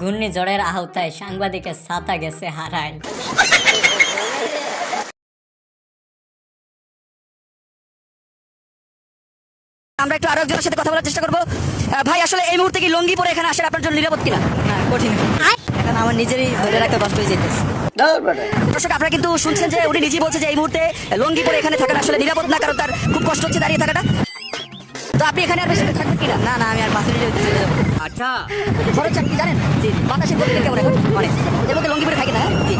ঘূর্ণিঝড়ের আহতায় সাংবাদিকের ছাতা গেছে হারায়। আমরা একটু আরও একজনের সাথে কথা বলার চেষ্টা করব। ভাই আসলে এই মুহূর্তে কি লঙ্গি পরে এখানে আসার আপনার জন্য নিরাপদ কিনা? কঠিন। এখন আমার নিজেরই ধরে রাখতে কষ্ট হয়ে যেতেছে। দর্শক আপনারা কিন্তু শুনছেন যে উনি নিজেই বলছে যে এই মুহূর্তে লঙ্গি পরে এখানে থাকাটা আসলে নিরাপদ না কারণ তার খুব কষ্ট হচ্ছে দাঁড়িয়ে থাকাটা। তো আপনি এখানে আর বেশি থাকবেন কিনা? না না আমি আর মিনিটে চলে যাব। আচ্ছা। খরচ কি জানেন? জি। বাতাসের গতিটা কেমন এখন? এর মধ্যে লঙ্গি পরে থাকি না হ্যাঁ? জি।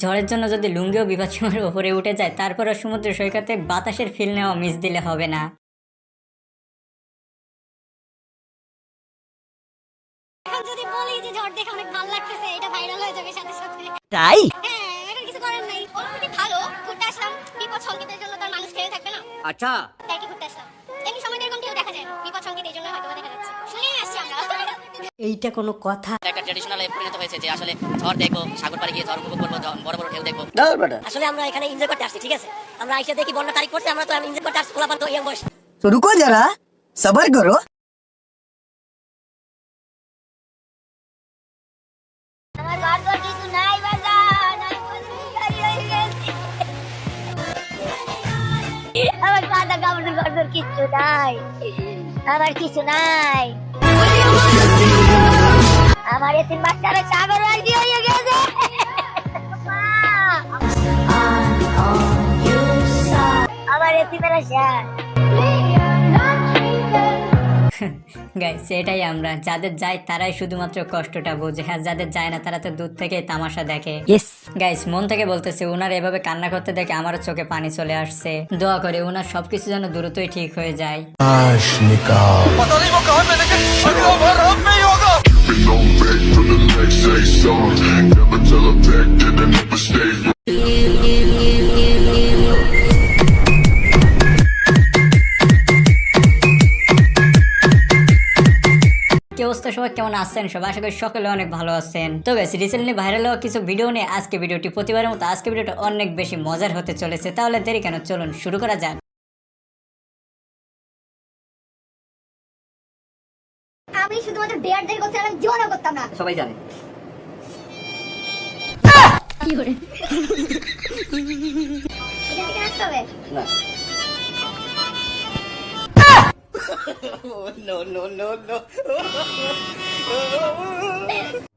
ঝড়ের জন্য যদি লুঙ্গিও বিপদসীমার উপরে উঠে যায় তারপরে সমুদ্র সৈকতে বাতাসের ফিল নেওয়া মিস দিলে হবে না। এখন যদি বলি যে ঝড় দেখে অনেক ভালো লাগতেছে এটা ভাইরাল হয়ে যাবে সাথে সাথে। তাই? হ্যাঁ আচ্ছা। এইটা কোনো কথা। একটা ট্রেডিশনাল পরিণত হয়েছে যে আসলে ঝড় দেখব সাগর পাড়ে গিয়ে ঝড় উপভোগ করব বড় বড় ঢেউ দেখব। আসলে আমরা এখানে এনজয় করতে আসছি ঠিক আছে? আমরা আইসা দেখি বন্যা তারিখ করছে আমরা তো এনজয় করতে আসছি খোলা তো ইয়াং বয়স তো রুকো যারা সবার করো। আমার কাদা কিছু নাই। আমার কিছু নাই। আমার এতিম বাচ্চারা সাগর রাজি হয়ে গেছে! আমার এতিমেরা শেষ গাইস এটাই আমরা। যাদের যায় তারাই শুধুমাত্র কষ্টটা বোঝে। আর যাদের যায় না তারা তো দূর থেকে তামাশা দেখে। ইয়েস গাইস মন থেকে বলতেছে ওনার এভাবে কান্না করতে দেখে আমারও চোখে পানি চলে আসছে। দোয়া করে ওনার সবকিছু যেন দ্রুতই ঠিক হয়ে যায়। Been on back for the next say song. Never tell her back that I never stay. সবাই? কেমন আছেন? সবাই আশা করি সকলে অনেক ভালো আছেন। তো গাইস রিসেন্টলি ভাইরাল হওয়া কিছু ভিডিও নিয়ে আজকে ভিডিওটি প্রতিবারের মতো আজকে ভিডিওটা অনেক বেশি মজার হতে চলেছে। তাহলে দেরি কেন? চলুন শুরু করা যাক। আমি শুধুমাত্র ডেয়ার ডেয়ার করছি আর আমি জীবনও করতাম না সবাই জানে কি করে এটা থেকে আসতে হবে না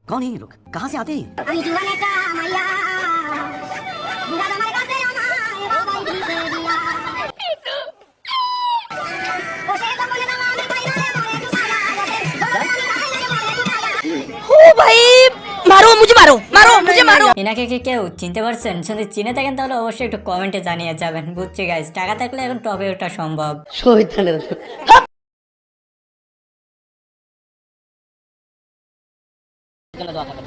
कौन है ये लोग कहाँ से आते हैं মারো মারো মুঝে মারো। এনাকে কি কেউ চিনতে পারছেন? যদি চিনে থাকেন তাহলে অবশ্যই একটু কমেন্টে জানিয়ে যাবেন। বুঝছি গাইস টাকা থাকলে এখন টপে ওঠা সম্ভব। শহীদানের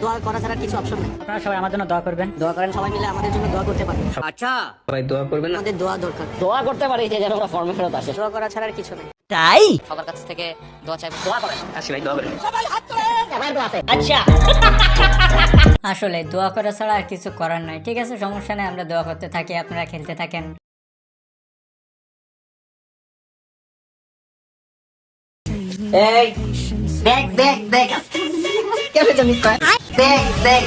দোয়া করা ছাড়া কিছু অপশন নেই। আপনারা সবাই আমার জন্য দোয়া করবেন। দোয়া করেন সবাই মিলে আমাদের জন্য দোয়া করতে পারেন। আচ্ছা। সবাই দোয়া করবে না? আমাদের দোয়া দরকার। দোয়া করতে পারি যে যেন ওরা ফর্মে ফেরত আসে। দোয়া করা ছাড়া আর কিছু নেই। তাই? সবার কাছ থেকে দোয়া চাইব। দোয়া করেন। আসি ভাই দোয়া করেন। সবাই হাত তোলেন আমার দোয়া আছে আচ্ছা আসলে দোয়া করা ছাড়া আর কিছু করার নাই ঠিক আছে? সমস্যা নেই আমরা দোয়া করতে থাকি আপনারা খেলতে থাকেন। এই দেখ দেখ দেখ কয়? দেখ দেখ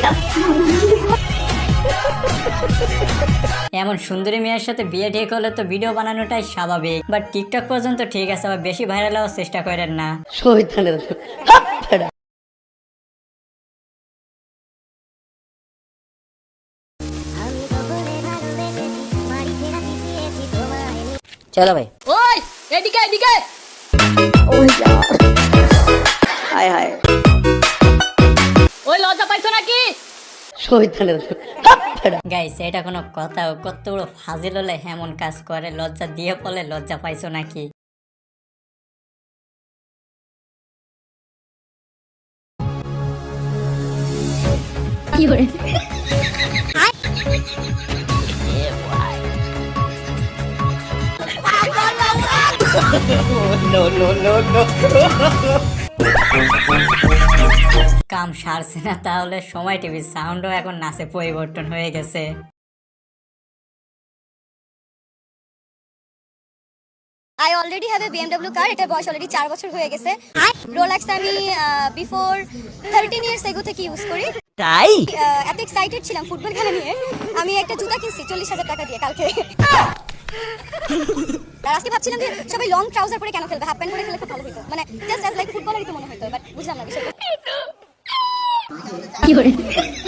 এমন সুন্দরী মেয়ের সাথে বিয়ে ঠিক হলে তো ভিডিও বানানোটাই স্বাভাবিক। বাট টিকটক পর্যন্ত ঠিক আছে আবার বেশি ভাইরাল হওয়ার চেষ্টা করেন না। চলো ভাই। ওই এদিকে এদিকে। হায় হায়। ওই লজ্জা পাইছো নাকি? গাইস এটা কোনো কথা কত বড় ফাজিল হলে এমন কাজ করে লজ্জা দিয়ে বলে লজ্জা পাইছো নাকি? no no no no. কাম সারছে না তাহলে সময় টিভির সাউন্ডও এখন নাচে পরিবর্তন হয়ে গেছে। I already have a BMW car এটার বয়স অলরেডি চার বছর হয়ে গেছে। রোলাক্স আমি বিফোর থার্টিন ইয়ার্স এগো থেকে ইউজ করি। তাই? এত এক্সাইটেড ছিলাম ফুটবল খেলা নিয়ে। আমি একটা জুতা কিনছি চল্লিশ হাজার টাকা দিয়ে কালকে। আজকে ভাবছিলাম যে সবাই লং ট্রাউজার পরে কেন খেলবে? হাফ প্যান্ট পরে খেলে খুব ভালো হতো মানে জাস্ট অ্যাজ লাইক ফুটবলারই তো মনে হতো বাট বুঝলাম না বিষয়টা। কি করে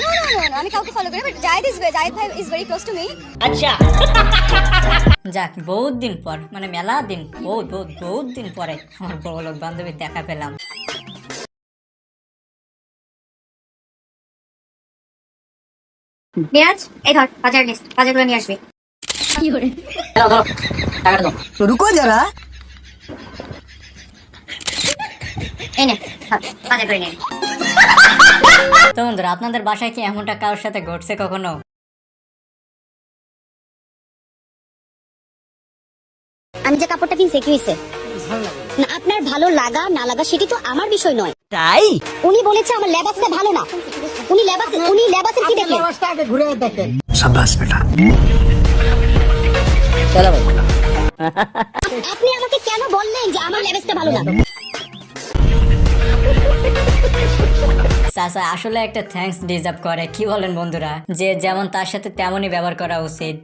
নো নো নো আমি কাউকে ফলো করি বাট জায়েদ ইজ জায়েদ ভাই is very close to me যাক বহুত দিন পর মানে মেলা দিন বহুত বহুত বহুত দিন পরে আমার বড় লোক বান্ধবীর দেখা পেলাম। মিরাজ এই ধর বাজার লিস্ট বাজারগুলো নিয়ে আসবি। রুকো যারা। তো বন্ধুরা আপনাদের বাসায় কি এমনটা কারোর সাথে ঘটছে কখনো? আমি যে কাপড়টা কিনছি কি হয়েছে? না আপনার ভালো লাগা না লাগা সেটি তো আমার বিষয় নয়। তাই? উনি বলেছে আমার লেবাসটা ভালো না। উনি লেবাস উনি লেবাসের কি দেখলেন? চলো ভাই আপনি আমাকে কেন বললেন যে আমার লেবাসটা ভালো না চাচা আসলে একটা থ্যাঙ্কস ডিজার্ভ করে কি বলেন বন্ধুরা যে যেমন তার সাথে তেমনই ব্যবহার করা উচিত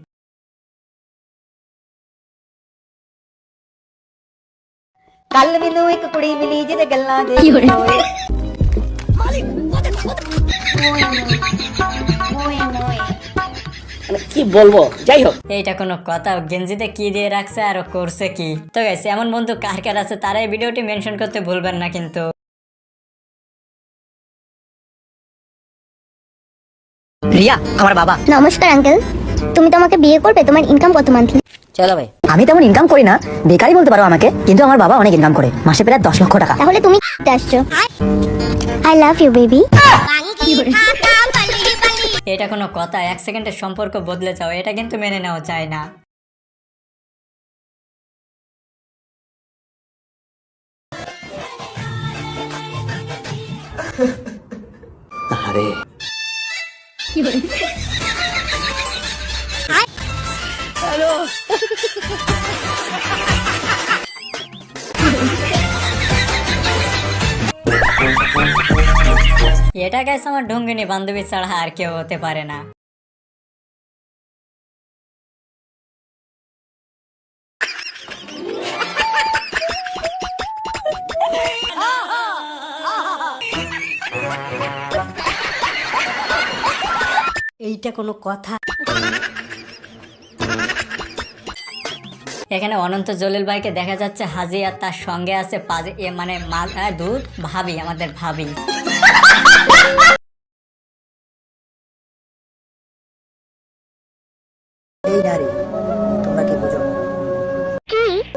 ਕੱਲ ਮੈਨੂੰ ਇੱਕ ਕੁੜੀ ਮਿਲੀ ਜਿਹਦੇ ਗੱਲਾਂ ਦੇ ਕੀ মানে কি বলব? যাই হোক। এইটা কোনো কথা গেঞ্জিতে কি দিয়ে রাখছে আর করছে কি? তো গেছে এমন বন্ধু কার কার আছে তারা এই ভিডিওটি মেনশন করতে ভুলবেন না কিন্তু। রিয়া আমার বাবা। নমস্কার আঙ্কেল তুমি তো আমাকে বিয়ে করবে তোমার ইনকাম কত মান্থলি চলো ভাই। আমি তেমন ইনকাম করি না বেকারই বলতে পারো আমাকে কিন্তু আমার বাবা অনেক ইনকাম করে মাসে প্রায় দশ লক্ষ টাকা। তাহলে তুমি আসছো। আই লাভ ইউ বেবি এটা কোনো কথা এক সেকেন্ডের সম্পর্ক বদলে যাও এটা কিন্তু মেনে নেওয়া যায় না। আরে। এটা গেছে আমার ঢঙ্গিনী বান্ধবী ছাড়া আর কেউ হতে পারে না। এইটা কোনো কথা। এখানে অনন্ত জলিল ভাইকে দেখা যাচ্ছে হাজি আর তার সঙ্গে আছে পাজে এ মানে মা- আহ, দুধ ভাবি আমাদের ভাবি। এই নারী তোমরা কি বোঝো?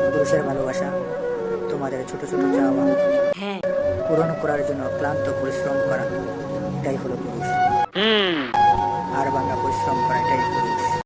পুরুষের ভালোবাসা তোমাদের ছোট ছোট চাওয়া। হ্যাঁ। পূরণ করার জন্য ক্লান্ত পরিশ্রম করা এটাই হলো পুরুষ। আর বাংলা পরিশ্রম করা